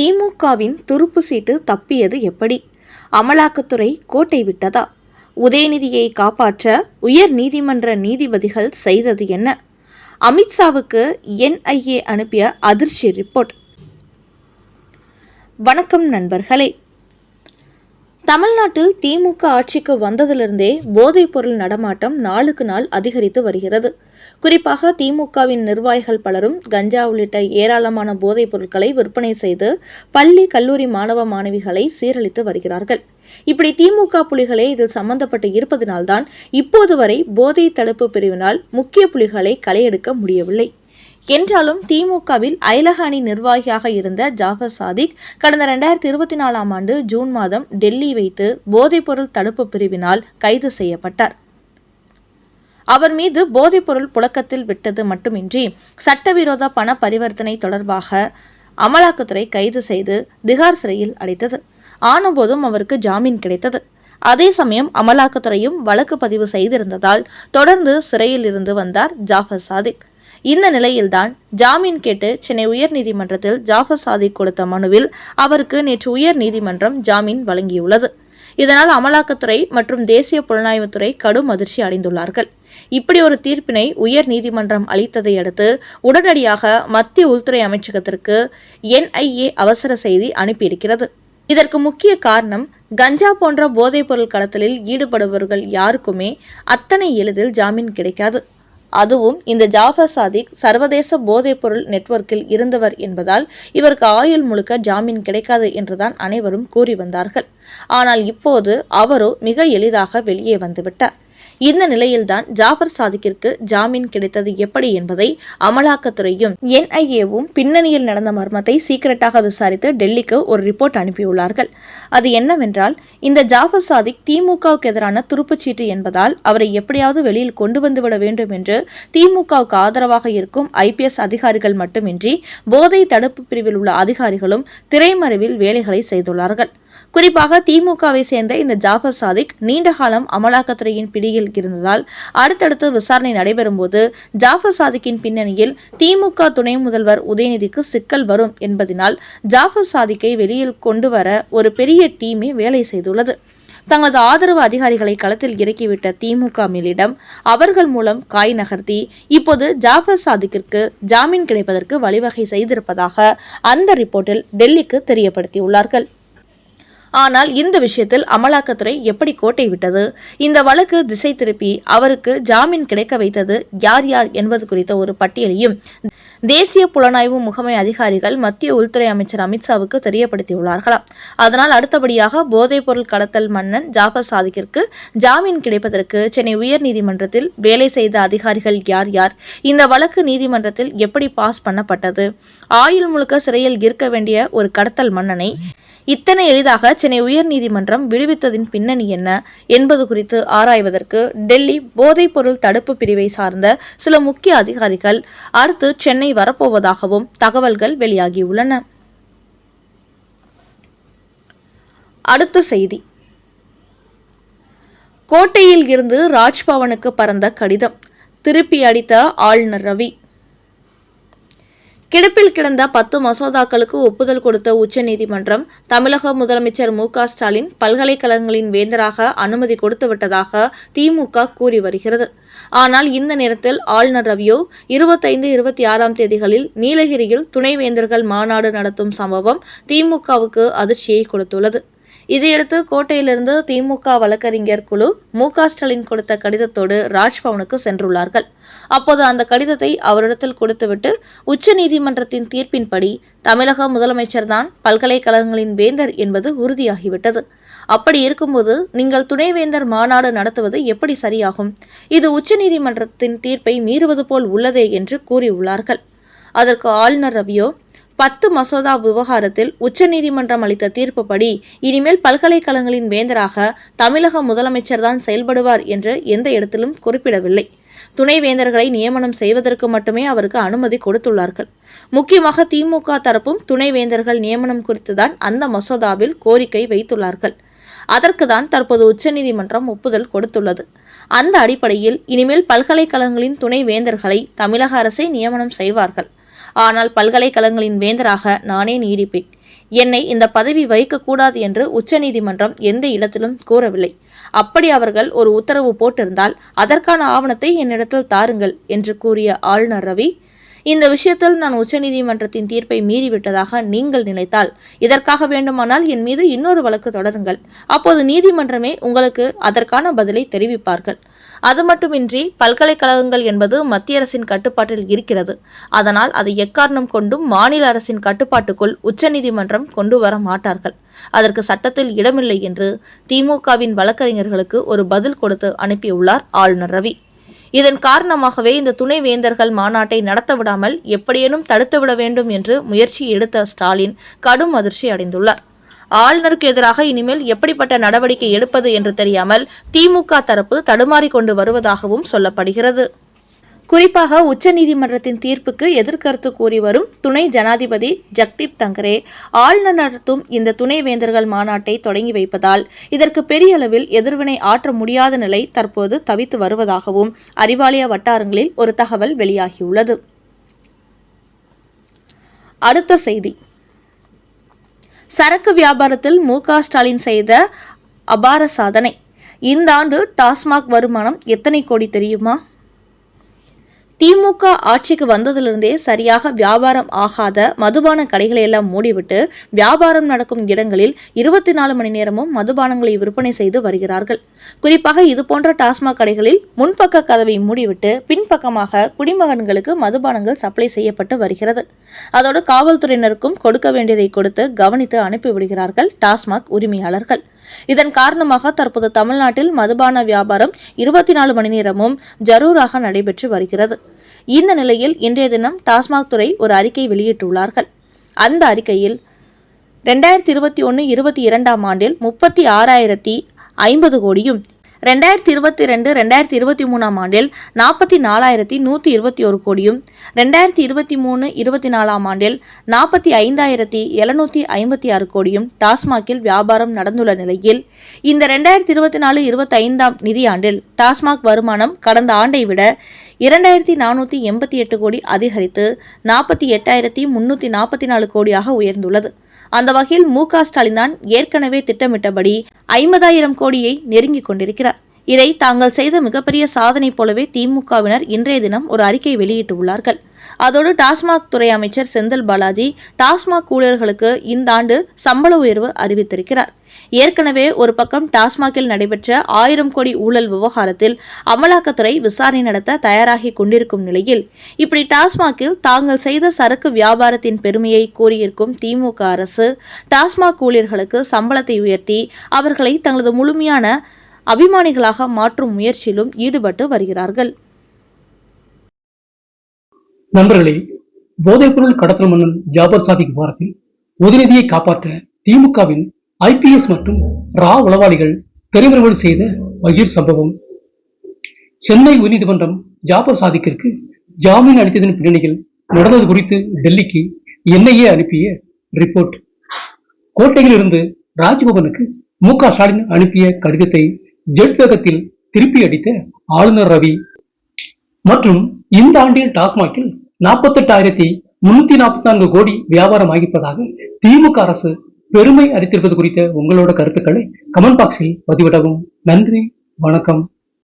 திமுகவின் துருப்பு சீட்டு தப்பியது எப்படி? அமலாக்கத்துறை கோட்டை விட்டதா? உதயநிதியை காப்பாற்ற உயர் நீதிமன்ற நீதிபதிகள் செய்தது என்ன? அமித்ஷாவுக்கு என்ஐஏ அனுப்பிய அதிர்ச்சி ரிப்போர்ட். வணக்கம் நண்பர்களே. தமிழ்நாட்டில் திமுக ஆட்சிக்கு வந்ததிலிருந்தே போதைப் பொருள் நடமாட்டம் நாளுக்கு நாள் அதிகரித்து வருகிறது. குறிப்பாக திமுகவின் நிர்வாகிகள் பலரும் கஞ்சா உள்ளிட்ட ஏராளமான போதைப் பொருட்களை விற்பனை செய்து பள்ளி கல்லூரி மாணவ மாணவிகளை சீரழித்து வருகிறார்கள். இப்படி திமுக புலிகளே இதில் சம்பந்தப்பட்டு இருப்பதனால்தான் இப்போது வரை போதை தடுப்பு பிரிவினால் முக்கிய புலிகளை களையெடுக்க முடியவில்லை. என்றாலும் திமுகவில் அயலக அணி நிர்வாகியாக இருந்த ஜாஃபர் சாதிக் கடந்த ரெண்டாயிரத்தி இருபத்தி நாலாம் ஆண்டு ஜூன் மாதம் டெல்லி வைத்து போதைப்பொருள் தடுப்பு பிரிவினால் கைது செய்யப்பட்டார். அவர் மீது போதைப்பொருள் புழக்கத்தில் விட்டது மட்டுமின்றி சட்டவிரோத பண பரிவர்த்தனை தொடர்பாக அமலாக்கத்துறை கைது செய்து திகார் சிறையில் அடைத்தது. ஆனபோதும் அவருக்கு ஜாமீன் கிடைத்தது. அதே சமயம் அமலாக்கத்துறையும் வழக்கு பதிவு செய்திருந்ததால் தொடர்ந்து சிறையில் இருந்து வந்தார் ஜாஃபர் சாதிக். இந்த நிலையில்தான் ஜாமீன் கேட்டு சென்னை உயர்நீதிமன்றத்தில் ஜாஃபர் சாதிக் கொடுத்த மனுவில் அவருக்கு நேற்று உயர் நீதிமன்றம் ஜாமீன் வழங்கியுள்ளது. இதனால் அமலாக்கத்துறை மற்றும் தேசிய புலனாய்வுத்துறை கடும் அதிர்ச்சி அடைந்துள்ளார்கள். இப்படி ஒரு தீர்ப்பினை உயர் நீதிமன்றம் அளித்ததை அடுத்து உடனடியாக மத்திய உள்துறை அமைச்சகத்திற்கு என்ஐஏ அவசர செய்தி அனுப்பியிருக்கிறது. இதற்கு முக்கிய காரணம் கஞ்சா போன்ற போதைப்பொருள் கடத்தலில் ஈடுபடுபவர்கள் யாருக்குமே அத்தனை எளிதில் ஜாமீன் கிடைக்காது. அதுவும் இந்த ஜாஃபர் சாதிக் சர்வதேச போதைப்பொருள் நெட்வொர்க்கில் இருந்தவர் என்பதால் இவருக்கு ஆயுள் முழுக்க ஜாமீன் கிடைக்காது என்றுதான் அனைவரும் கூறி வந்தார்கள். ஆனால் இப்போது அவரோ மிக எளிதாக வெளியே வந்துவிட்டார். இந்த நிலையில்தான் ஜாஃபர் சாதிக்கிற்கு ஜாமீன் கிடைத்தது எப்படி என்பதை அமலாக்கத்துறையும் என்ஐஏவும் பின்னணியில் நடந்த மர்மத்தை சீக்கிரட்டாக விசாரித்து டெல்லிக்கு ஒரு ரிப்போர்ட் அனுப்பியுள்ளார்கள். அது என்னவென்றால் இந்த ஜாஃபர் சாதிக் திமுகவுக்கு எதிரான துருப்புச்சீட்டு என்பதால் அவரை எப்படியாவது வெளியில் கொண்டு வந்துவிட வேண்டும் என்று திமுகவுக்கு ஆதரவாக இருக்கும் ஐபிஎஸ் அதிகாரிகள் மட்டுமின்றி போதை தடுப்பு பிரிவில் உள்ள அதிகாரிகளும் திரைமறைவில் வேலைகளை செய்துள்ளார்கள். குறிப்பாக திமுகவை சேர்ந்த இந்த ஜாஃபர் சாதிக் நீண்ட காலம் அமலாக்கத்துறையின் பிடியில் இருந்ததால் அடுத்தடுத்து விசாரணை நடைபெறும் போது ஜாஃபர் சாதிக்கின் பின்னணியில் திமுக துணை முதல்வர் உதயநிதிக்கு சிக்கல் வரும் என்பதனால் ஜாஃபர் சாதிக்கை வெளியில் கொண்டு வர ஒரு பெரிய டீமே வேலை செய்துள்ளது. தங்களது ஆதரவு அதிகாரிகளை களத்தில் இறக்கிவிட்ட திமுக மேலிடம் அவர்கள் மூலம் காய் நகர்த்தி இப்போது ஜாஃபர் சாதிக்கிற்கு ஜாமீன் கிடைப்பதற்கு வழிவகை செய்திருப்பதாக அந்த ரிப்போர்ட்டில் டெல்லிக்கு தெரியப்படுத்தியுள்ளார்கள். ஆனால் இந்த விஷயத்தில் அமலாக்கத்துறை எப்படி கோட்டை விட்டது? இந்த வழக்கு திசை திருப்பி அவருக்கு ஜாமீன் கிடைக்க வைத்தது யார் யார் என்பது குறித்த ஒரு பட்டியலையும் தேசிய புலனாய்வு முகமை அதிகாரிகள் மத்திய உள்துறை அமைச்சர் அமித்ஷாவுக்கு தெரியப்படுத்தியுள்ளார்களாம் அதனால் அடுத்தபடியாக போதைப்பொருள் கடத்தல் மன்னன் ஜாஃபர் சாதிக்கிற்கு ஜாமீன் கிடைப்பதற்கு சென்னை உயர்நீதிமன்றத்தில் வேலை செய்த அதிகாரிகள் யார் யார்? இந்த வழக்கு நீதிமன்றத்தில் எப்படி பாஸ் பண்ணப்பட்டது? ஆயுள் முழுக்க சிறையில் இருக்க வேண்டிய ஒரு கடத்தல் மன்னனை இத்தனை எளிதாக சென்னை உயர்நீதிமன்றம் விடுவித்ததின் பின்னணி என்ன என்பது குறித்து ஆராய்வதற்கு டெல்லி போதைப்பொருள் தடுப்பு பிரிவை சார்ந்த சில முக்கிய அதிகாரிகள் அடுத்து சென்னை வரப்போவதாகவும் தகவல்கள் வெளியாகியுள்ளன. அடுத்த செய்தி. கோட்டையில் இருந்து ராஜ்பவனுக்கு பறந்த கடிதம். திருப்பி அடித்த ஆளுநர் ரவி. கிடப்பில் கிடந்த பத்து மசோதாக்களுக்கு ஒப்புதல் கொடுத்த உச்சநீதிமன்றம் தமிழக முதலமைச்சர் மு ஸ்டாலின் பல்கலைக்கழகங்களின் வேந்தராக அனுமதி கொடுத்துவிட்டதாக திமுக கூறி வருகிறது. ஆனால் இந்த நேரத்தில் ஆளுநர் ரவியோ இருபத்தைந்து இருபத்தி ஆறாம் தேதிகளில் நீலகிரியில் துணைவேந்தர்கள் மாநாடு நடத்தும் சம்பவம் திமுகவுக்கு அதிர்ச்சியை கொடுத்துள்ளது. இதையடுத்து கோட்டையிலிருந்து திமுக வழக்கறிஞர் குழு மு ஸ்டாலின் கொடுத்த கடிதத்தோடு ராஜ்பவனுக்கு சென்றுள்ளார்கள். அப்போது அந்த கடிதத்தை அவரிடத்தில் கொடுத்துவிட்டு உச்சநீதிமன்றத்தின் தீர்ப்பின்படி தமிழக முதலமைச்சர் தான் பல்கலைக்கழகங்களின் வேந்தர் என்பது உறுதியாகிவிட்டது. அப்படி இருக்கும்போது நீங்கள் துணைவேந்தர் மாநாடு நடத்துவது எப்படி சரியாகும்? இது உச்சநீதிமன்றத்தின் தீர்ப்பை மீறுவது போல் உள்ளதே என்று கூறியுள்ளார்கள். அதற்கு ஆளுநர் ரவியோ பத்து மசோதா விவகாரத்தில் உச்சநீதிமன்றம் அளித்த தீர்ப்புப்படி இனிமேல் பல்கலைக்கழகங்களின் வேந்தராக தமிழக முதலமைச்சர் தான் செயல்படுவார் என்று எந்த இடத்திலும் குறிப்பிடவில்லை. துணைவேந்தர்களை நியமனம் செய்வதற்கு மட்டுமே அவருக்கு அனுமதி கொடுத்துள்ளார்கள். முக்கியமாக திமுக தரப்பும் துணைவேந்தர்கள் நியமனம் குறித்துதான் அந்த மசோதாவில் கோரிக்கை வைத்துள்ளார்கள். அதற்கு தான் தற்போது உச்சநீதிமன்றம் ஒப்புதல் கொடுத்துள்ளது. அந்த அடிப்படையில் இனிமேல் பல்கலைக்கழகங்களின் துணை வேந்தர்களை தமிழக அரசே நியமனம் செய்வார்கள். ஆனால் பல்கலைக்கழகங்களின் வேந்தராக நானே நீடிப்பேன். என்னை இந்த பதவி வைக்கக்கூடாது என்று உச்சநீதிமன்றம் எந்த இடத்திலும் கூறவில்லை. அப்படி அவர்கள் ஒரு உத்தரவு போட்டிருந்தால் அதற்கான ஆவணத்தை என்னிடத்தில் தாருங்கள் என்று கூறிய ஆளுநர் ரவி இந்த விஷயத்தில் நான் உச்சநீதிமன்றத்தின் தீர்ப்பை மீறிவிட்டதாக நீங்கள் நினைத்தால் இதற்காக வேண்டுமானால் என் மீது இன்னொரு வழக்கு தொடருங்கள். அப்போது நீதிமன்றமே உங்களுக்கு அதற்கான பதிலை தெரிவிப்பார்கள். அது மட்டுமின்றி பல்கலைக்கழகங்கள் என்பது மத்திய அரசின் கட்டுப்பாட்டில் இருக்கிறது. அதனால் அதை எக்காரணம் கொண்டும் மாநில அரசின் கட்டுப்பாட்டுக்குள் உச்சநீதிமன்றம் கொண்டு வர மாட்டார்கள். அதற்கு சட்டத்தில் இடமில்லை என்று திமுகவின் வழக்கறிஞர்களுக்கு ஒரு பதில் கொடுத்து அனுப்பியுள்ளார் ஆளுநர் ரவி. இதன் காரணமாகவே இந்த துணைவேந்தர்கள் மாநாட்டை நடத்த விடாமல் எப்படியேனும் தடுத்துவிட வேண்டும் என்று முயற்சி எடுத்த ஸ்டாலின் கடும் அதிர்ச்சி அடைந்துள்ளார். ஆளுநருக்கு எதிராக இனிமேல் எப்படிப்பட்ட நடவடிக்கை எடுப்பது என்று தெரியாமல் திமுக தரப்பு தடுமாறிக் கொண்டு வருவதாகவும் சொல்லப்படுகிறது. குறிப்பாக உச்சநீதிமன்றத்தின் தீர்ப்புக்கு எதிர்கருத்து கூறி வரும் துணை ஜனாதிபதி ஜக்தீப் தங்கரே ஆளுநர் நடத்தும் இந்த துணைவேந்தர்கள் மாநாட்டை தொடங்கி வைப்பதால் இதற்கு பெரிய அளவில் எதிர்வினை ஆற்ற முடியாத நிலை தற்போது தவித்து வருவதாகவும் அறிவாலய வட்டாரங்களில் ஒரு தகவல் வெளியாகியுள்ளது. அடுத்த செய்தி. சரக்கு வியாபாரத்தில் மு ஸ்டாலின் செய்த அபார சாதனை. இந்த ஆண்டு டாஸ்மாக் வருமானம் எத்தனை கோடி தெரியுமா? திமுக ஆட்சிக்கு வந்ததிலிருந்தே சரியாக வியாபாரம் ஆகாத மதுபான கடைகளை எல்லாம் மூடிவிட்டு வியாபாரம் நடக்கும் இடங்களில் இருபத்தி நாலு மணி நேரமும் மதுபானங்களை விற்பனை செய்து வருகிறார்கள். குறிப்பாக இதுபோன்ற டாஸ்மாக் கடைகளில் முன்பக்க கதவை மூடிவிட்டு பக்கமாக குடிமகன்களுக்கு மதுபானங்கள் சப்ளை செய்யப்பட்டு வருகிறது. அதோடு காவல்துறையினருக்கும் கொடுக்க வேண்டியதை கொடுத்து கவனித்து அனுப்பிவிடுகிறார்கள் டாஸ்மாக் உரிமையாளர்கள். இதன் காரணமாக தற்போது தமிழ்நாட்டில் மதுபான வியாபாரம் இருபத்தி நாலு மணி நேரமும் ஜரூராக நடைபெற்று வருகிறது. இந்த நிலையில் இன்றைய தினம் டாஸ்மாக் துறை ஒரு அறிக்கை வெளியிட்டுள்ளார்கள். அந்த அறிக்கையில் ரெண்டாயிரத்தி இருபத்தி ஒன்று இருபத்தி இரண்டாம் ஆண்டில் முப்பத்தி ஆறாயிரத்தி ஐம்பது கோடியும் ரெண்டாயிரத்தி இருபத்தி ரெண்டு ரெண்டாயிரத்தி இருபத்தி மூணாம் ஆண்டில் நாற்பத்தி நாலாயிரத்தி நூற்றி இருபத்தி ஒரு கோடியும் ரெண்டாயிரத்தி இருபத்தி மூணு இருபத்தி நாலாம் ஆண்டில் நாற்பத்தி ஐந்தாயிரத்தி எழுநூற்றி ஐம்பத்தி ஆறு கோடியும் டாஸ்மாகில் வியாபாரம் நடந்துள்ள நிலையில் இந்த ரெண்டாயிரத்தி இருபத்தி நாலு இருபத்தி ஐந்தாம் நிதியாண்டில் டாஸ்மாக் வருமானம் கடந்த ஆண்டை விட இரண்டாயிரத்தி நானூற்றி எண்பத்தி எட்டு கோடி அதிகரித்து நாற்பத்தி எட்டாயிரத்தி முன்னூற்றி நாற்பத்தி நாலு கோடியாக உயர்ந்துள்ளது. அந்த வகையில் மு க ஸ்டாலின் தான் ஏற்கனவே திட்டமிட்டபடி ஐம்பதாயிரம் கோடியை நெருங்கிக் கொண்டிருக்கிறார். இதை தாங்கள் செய்த மிகப்பெரிய சாதனை போலவே திமுகவினர் இன்றைய தினம் ஒரு அறிக்கை வெளியிட்டுள்ளார்கள். அதோடு டாஸ்மாக் துறை அமைச்சர் செந்தில் பாலாஜி டாஸ்மாக் ஊழியர்களுக்கு இந்த ஆண்டு சம்பள உயர்வு அறிவித்திருக்கிறார். ஏற்கனவே ஒரு பக்கம் டாஸ்மாகில் நடைபெற்ற ஆயிரம் கோடி ஊழல் விவகாரத்தில் அமலாக்கத்துறை விசாரணை நடத்த தயாராகி கொண்டிருக்கும் நிலையில் இப்படி டாஸ்மாகில் தாங்கள் செய்த சரக்கு வியாபாரத்தின் பெருமையை கூறியிருக்கும் திமுக அரசு டாஸ்மாக் ஊழியர்களுக்கு சம்பளத்தை உயர்த்தி அவர்களை தங்களது முழுமையான அபிமானிகளாக மாற்றும் முயற்சியிலும் ஈடுபட்டு வருகிறார்கள். நண்பர்களே போதைப்பொருள் கடத்தல் மன்னன் ஜாபர் சாதிக் வாரத்தில் உதயநிதியை காப்பாற்ற திமுகவின் ஐபிஎஸ் மற்றும் ரா உளவாளிகள் தெரிவுகள் செய்த பகீர் சம்பவம். சென்னை உயர்நீதிமன்றம் ஜாபர் சாதிக்கிற்கு ஜாமீன் அளித்ததன் பின்னணியில் நடந்தது குறித்து டெல்லிக்கு என்ஐஏ அனுப்பிய ரிப்போர்ட். கோட்டையில் இருந்து ராஜ்பவனுக்கு மு க ஸ்டாலின் அனுப்பிய கடிதத்தை ஜெட் வேகத்தில் திருப்பி அடித்த ஆளுநர் ரவி. மற்றும் இந்த ஆண்டில் டாஸ்மாகில் நாற்பத்தெட்டாயிரத்தி முன்னூத்தி நாற்பத்தி நான்கு கோடி வியாபாரம் ஆகிப்பதாக திமுக அரசு பெருமை அளித்திருப்பது குறித்த உங்களோட கருத்துக்களை கமெண்ட் பாக்ஸில் பதிவிடவும். நன்றி வணக்கம்.